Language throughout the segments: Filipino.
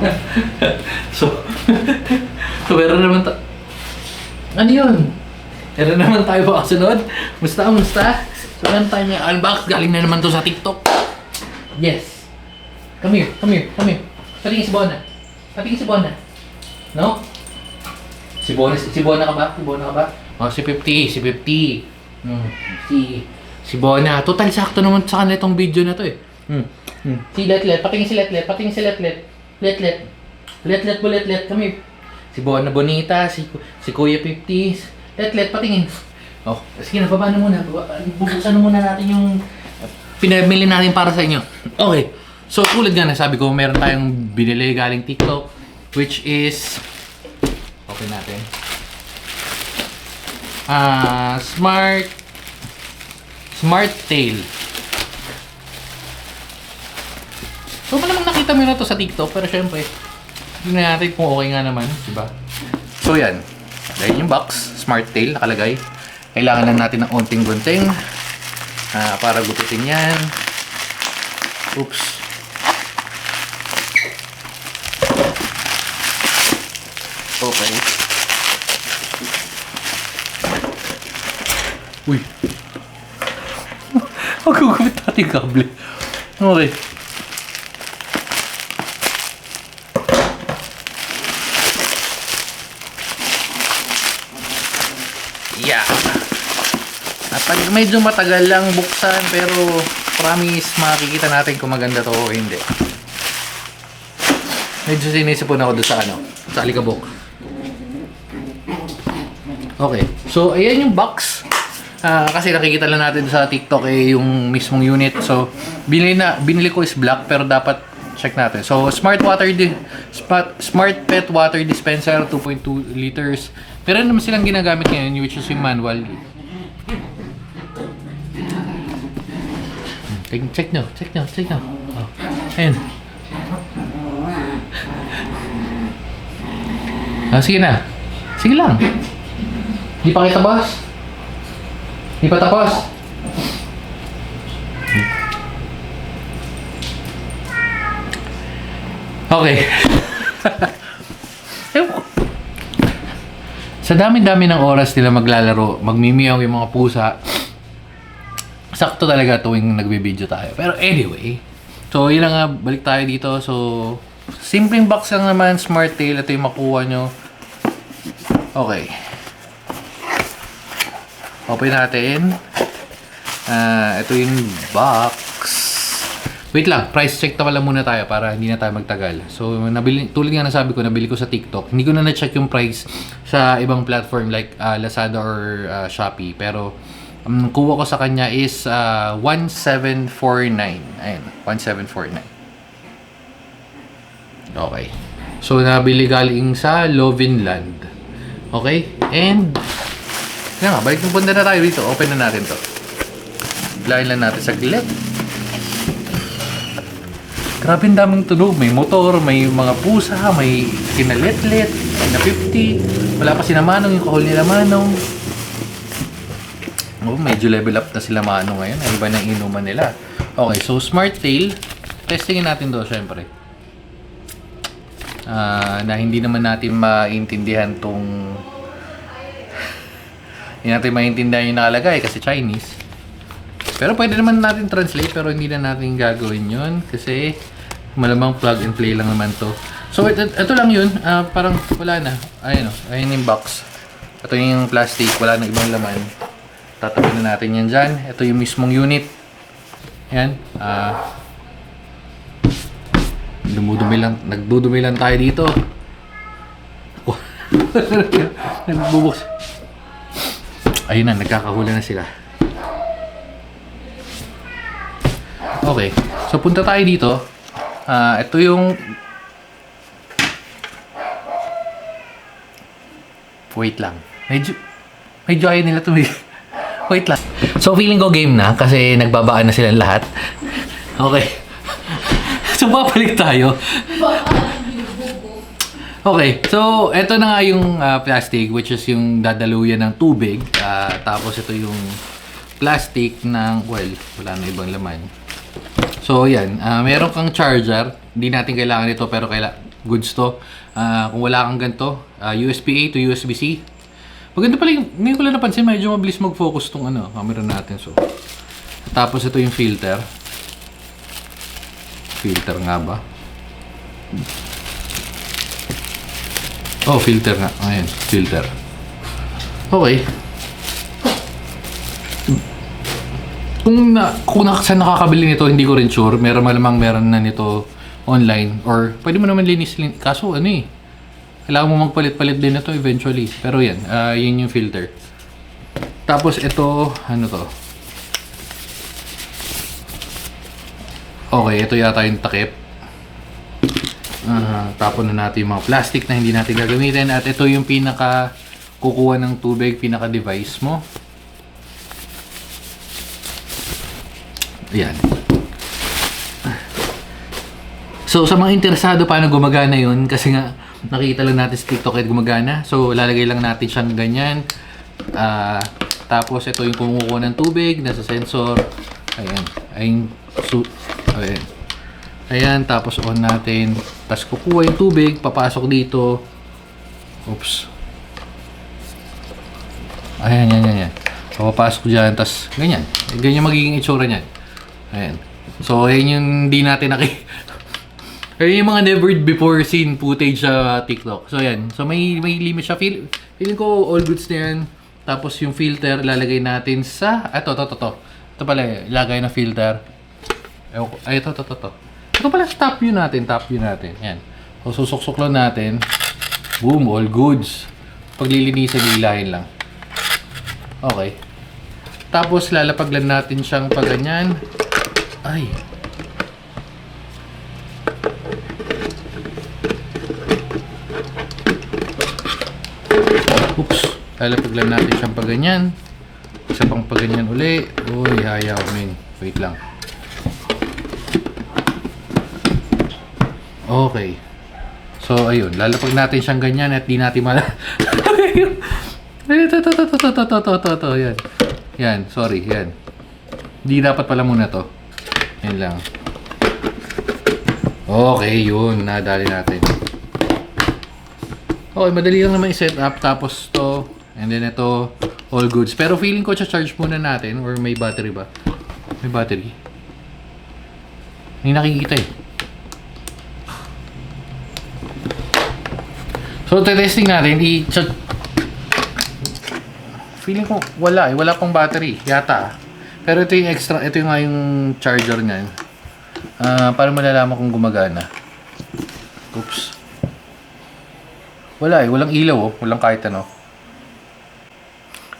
so, so meron naman ta... Ano yun? Meron naman tayo baka sunod. Musta, musta? So, meron tayo may unbox. Galing na naman to sa TikTok. Yes. Come here, come here, come here. Patingin si Bona. Patingin si Bona. No? Si Bona, si Bona ka ba? Si Bona ka ba? Oh, si 50, si 50. Hmm. Si si Bona. Total sakto naman sa kanila itong video na to eh. Hmm. Hmm. Si Letlet, patingin si Letlet, patingin si Letlet. Letlet. Letlet po Letlet, kami. Si Bona Bonita, si si Kuya 50. Letlet, patingin. Oh, sige na, baba na muna. Bubuksan na muna natin yung pinamili natin para sa inyo. Okay. So, tulad nga na sabi ko, meron tayong binili galing TikTok, which is, open natin. Ah, Smart, Smart Tail. So, malamang nakita mo na to sa TikTok, pero syempre, tingnan natin kung okay nga naman, di ba? So, yan. Dahil yung box, Smart Tail, nakalagay. Kailangan lang natin ng onting gunting ah, para gupitin yan. Oops. Okay. Uy. Magugupit natin yung kable. Okay. Yeah. At medyo matagal lang buksan pero promise makikita natin kung maganda to o hindi. Medyo sinisipon ako doon sa ano, sa alikabok. Okay. So, ayan yung box. Ah, kasi nakikita lang natin sa TikTok eh yung mismong unit. So, binili na binili ko is black pero dapat check natin. So, smart water di smart, smart pet water dispenser 2.2 liters. Pero naman silang ginagamit ngayon which is yung manual. Check, check nyo, check nyo, check nyo. Oh. Ayun. Ah, sige na. Sige lang. Di pa kita boss? Di pa tapos? Okay. Ewan ko. Sa dami-dami ng oras nila maglalaro, magmimiyaw yung mga pusa, sakto talaga tuwing nagbibideo tayo. Pero anyway, so yun nga, balik tayo dito. So, simpleng box lang naman, smart tail. Ito yung makuha nyo. Okay. Open natin. Ah, ito yung box. Wait lang, price check na pala muna tayo para hindi na tayo magtagal. So, nabili, tulad nga nasabi ko, nabili ko sa TikTok. Hindi ko na na-check yung price sa ibang platform like ah, Lazada or ah, Shopee. Pero, ang kuha ko sa kanya is ah, 1749. Ayun, 1749. Okay. So, nabili galing sa Lovinland. Okay? And, yan nga, balik ng punta na tayo dito. Open na natin to. Lain lang natin sa gilid. Grabe ang daming tunog. May motor, may mga pusa, may kinaletlet, na 50. Wala pa si Manong, yung kahol nila Manong. Oh, medyo level up na sila Manong ngayon. Ay, iba ng inuman nila. Okay, so Smart Tail. Testingin natin do syempre. Ah, na hindi naman natin maintindihan tong hindi natin maintindihan yung nakalagay kasi Chinese. Pero pwede naman natin translate pero hindi na natin gagawin yun kasi malamang plug and play lang naman to. So ito, ito lang yun, Ah, parang wala na. Ayun o, ayun yung box. Ito yung plastic, wala na ibang laman. Tatapin na natin yan dyan. Ito yung mismong unit. Yan. Ah, dumudumi lang, nagdudumi lang tayo dito. Nagbubuks. Ayun na, nagkakahula na sila. Okay. So, punta tayo dito. Ah, ito yung... Wait lang. Medyo... Medyo ayaw nila tumig... Wait lang. So, feeling ko game na kasi nagbabaan na silang lahat. Okay. so, babalik tayo. Okay, so ito na nga yung ah, plastic which is yung dadaluyan ng tubig. Ah, tapos ito yung plastic ng, well, wala na ibang laman. So yan, Ah, meron kang charger. Hindi natin kailangan ito pero kaila goods to. Ah, kung wala kang ganito, ah, USB-A to USB-C. Maganda pala yung, ngayon ko lang napansin, medyo mabilis mag-focus tong ano, camera natin. So, tapos ito yung filter. Filter nga ba? Oh, filter nga. Ayan, filter. Okay. Kung na kung na, saan nakakabili nito, hindi ko rin sure. Meron malamang meron na nito online or pwede mo naman linis lin kaso ano eh. Kailangan mo magpalit-palit din ito eventually. Pero yan, ah yun yung filter. Tapos ito, ano to? Okay, ito yata yung takip. Ah, tapon na natin yung mga plastic na hindi natin gagamitin. At ito yung pinaka kukuha ng tubig, pinaka device mo. Ayan. So, sa mga interesado paano gumagana yun, kasi nga, nakita lang natin sa TikTok at gumagana. So, lalagay lang natin siyang ganyan. Ah, tapos, ito yung kumukuha ng tubig, nasa sensor. Ayan. Ayan. So, ayan. Ayan, tapos on natin. Tapos kukuha yung tubig, papasok dito. Oops. Ayan, yan, yan, yan. Papapasok dyan, tapos ganyan. Ganyan magiging itsura niyan. Ayan. So, ayan yung hindi natin naki... Ayan yung mga never before seen footage sa TikTok. So, ayan. So, may, may limit siya. Feel, feeling ko all goods na yan. Tapos yung filter, lalagay natin sa... Ito, ito, ito, ito. Ito pala, eh, lagay na filter. Ay, ito, ito, ito, ito. Ito pala, top view natin, top view natin. Yan. So, susuksok lang natin. Boom, all goods. Paglilinisan, lilahin lang. Okay. Tapos, lalapag lang natin siyang pag ganyan. Ay. Oops. Lalapaglan natin siyang pa ganyan. Isa pang pa ganyan uli. Uy, hayaw men. Wait lang. Okay. So, ayun. Lalapag natin siyang ganyan at di natin mala... Ito, ito, ito, ito, ito, ito, ito, ito, yan. Yan, sorry, yan. Di dapat pala muna to. Yan lang. Okay, yun. Nadali natin. Okay, madali lang naman i-set up. Tapos to, and then ito, all goods. Pero feeling ko, charge muna natin. Or may battery ba? May battery. May nakikita eh. So, testing natin. I Feeling ko wala eh. Wala pang battery. Yata. Pero ito yung extra. Ito yung nga yung charger niyan. Ah, para malalaman kung gumagana. Oops. Wala eh. Walang ilaw oh. Walang kahit ano.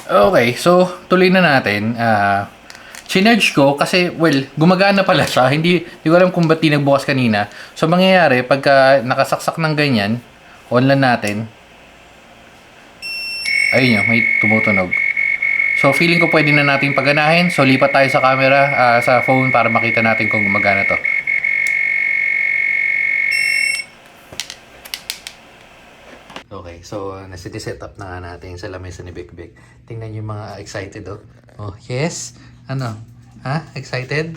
Okay. So, tuloy na natin. Ah, Chinerge ko kasi, well, gumagana pala siya. Hindi, hindi ko alam kung ba't di nagbukas kanina. So, mangyayari, pagka nakasaksak ng ganyan, on lang natin. Ayun yun, may tumutunog. So, feeling ko pwede na natin paganahin. So, lipat tayo sa camera, ah, sa phone para makita natin kung gumagana to. Okay, so uh, nasi-set up na nga natin sa lamesa ni Big Big. Tingnan yung mga excited oh. Oh, yes? Ano? Ha? Excited?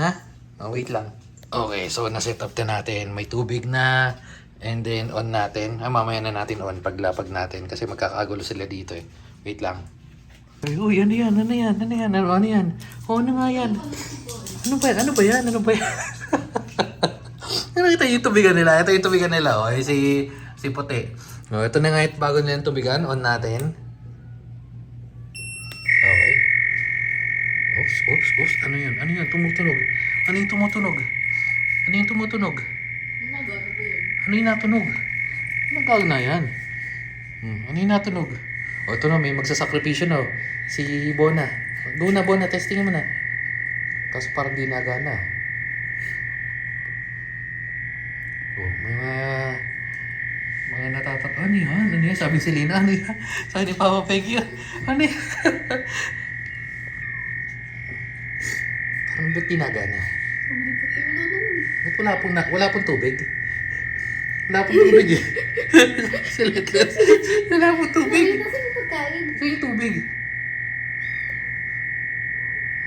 Ha? Oh, wait lang. Okay, so na-set up na natin. May tubig na. And then on natin. Ah, mamaya na natin on paglapag natin kasi magkakagulo sila dito eh. Wait lang. Ay, uy, ano yan? Ano yan? Ano yan? Ano, ano yan? Oh, ano nga yan? Ano ba yan? Ano ba yan? Ano ba yan? Ano ito yung tubigan nila? Ito yung tubigan nila. Oh. Ay, si, si Puti. Oh, ito na nga yung bago nilang tubigan. On natin. Okay. Oops, oops, oops. Ano yan? Ano yan? Tumutunog. Ano yung tumutunog? Ano yung tumutunog? Ano yung natunog? Anong tawag na yan? Hmm, ano yung natunog? O, ito na, may magsasakripisyo na. oh. Si Bona. Doon na, Bona. Testingin mo na. Kaso parang di nagana. Oh, mga... Mga natatak... Ano yan? Ano yan? Sabi ni Selena, ano yan? Sabi ni Papa Peggy, ano yan? parang ba't di nagana? Ba't wala pong, na, wala pong tubig? Wala pong tubig eh. Siletles. Wala pong tubig. Nasaan yung pagkain? Ito yung tubig.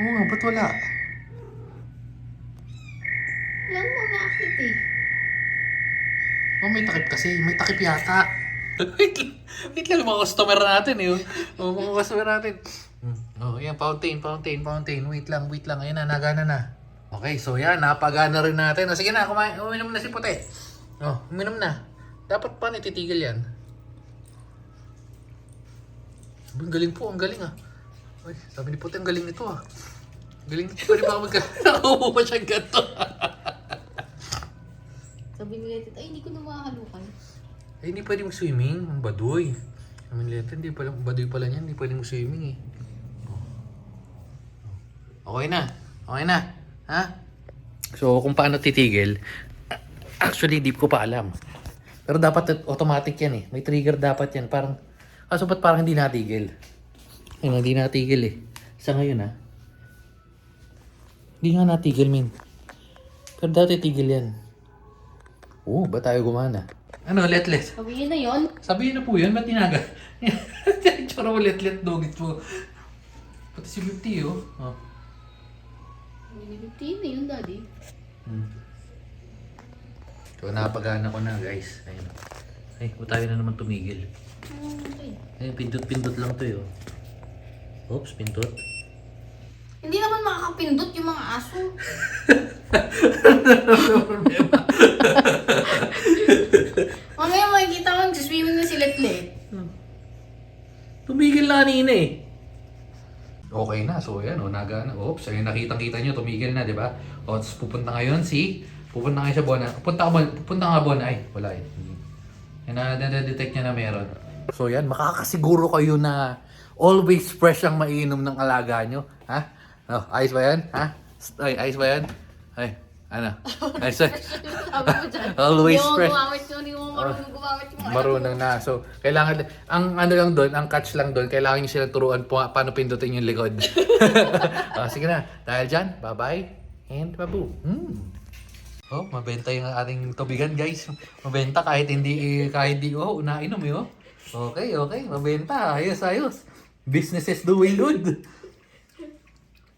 Oo nga, ba't wala? Wala mo na akit eh. Oh, may takip kasi. May takip yata. wait, lang- wait lang, mga customer natin eh. Oh, mga customer natin. Hmm. Oh, yan, fountain, fountain, fountain. Wait lang, wait lang. Ayan na, nagana na. Okay, so yan, napagana rin natin. O, sige na, kumain, uminom na si Puti. Oh, uminom na. Dapat pa nititigil yan. Sabi, ang galing po, ang galing ah. Uy, sabi ni Puti, ang galing nito ah. Galing nito, pwede ba ako magka... Nakaupo pa siya ganito. Sabi ni Letit, ay, hindi ko na makahalukan. Eh, hindi pwede mag-swimming. Ang baduy. Sabi nila, hindi pala, baduy pala niyan. Hindi pwede mag-swimming eh. Oh. Okay na. Okay na. Ha? So, kung paano titigil, actually, di ko pa alam. Pero dapat automatic yan eh. May trigger dapat yan. Parang, kaso ba't parang hindi natigil? Ayun, hindi natigil eh. Sa ngayon ah. Hindi nga natigil, min. Pero dati tigil yan. Oo, ba tayo gumana? Ano, let let. Sabi niya na yun. Sabihin na po yun, ba't tinaga? Tsura mo let-let dogit po. Pati si 50 oh. oh. Hindi na yun, daddy. Hmm. So, napagana ko na guys. Ayun. Ay, kung tayo na naman tumigil. Okay. Ay, pindot-pindot lang to yun. Oops, pindot. Hindi naman makakapindot yung mga aso. Mamaya makikita ko nagsiswimming na si Letlet. Tumigil na kanina eh. Okay na, so yan, o, nagana. Oops, ayun, nakitang-kita nyo, tumigil na, di ba? O, tapos pupunta ngayon si, pupunta ngayon sa Bona. Pupunta ka, pupunta nga Bona, ay, wala eh. Yan na, na-detect niya na meron. So yan, makakasiguro kayo na always fresh ang mainom ng alaga nyo. Ha? Oh, ayos ba yan? Ha? Ay, ayos ba yan? Ay, ano? Mo dyan. Always Hindi mo fresh. gumamit hindi mo marunong gumamit yung mga Marunong na. So, kailangan, ang ano lang doon, ang catch lang doon, kailangan nyo silang turuan po, paano pindutin yung likod. oh, sige na. Dahil dyan, bye-bye and babu. Hmm. Oh, mabenta yung ating tubigan, guys. Mabenta kahit hindi, kahit di, oh, unainom eh, oh. Okay, okay. Mabenta. Ayos, ayos. Business is doing good.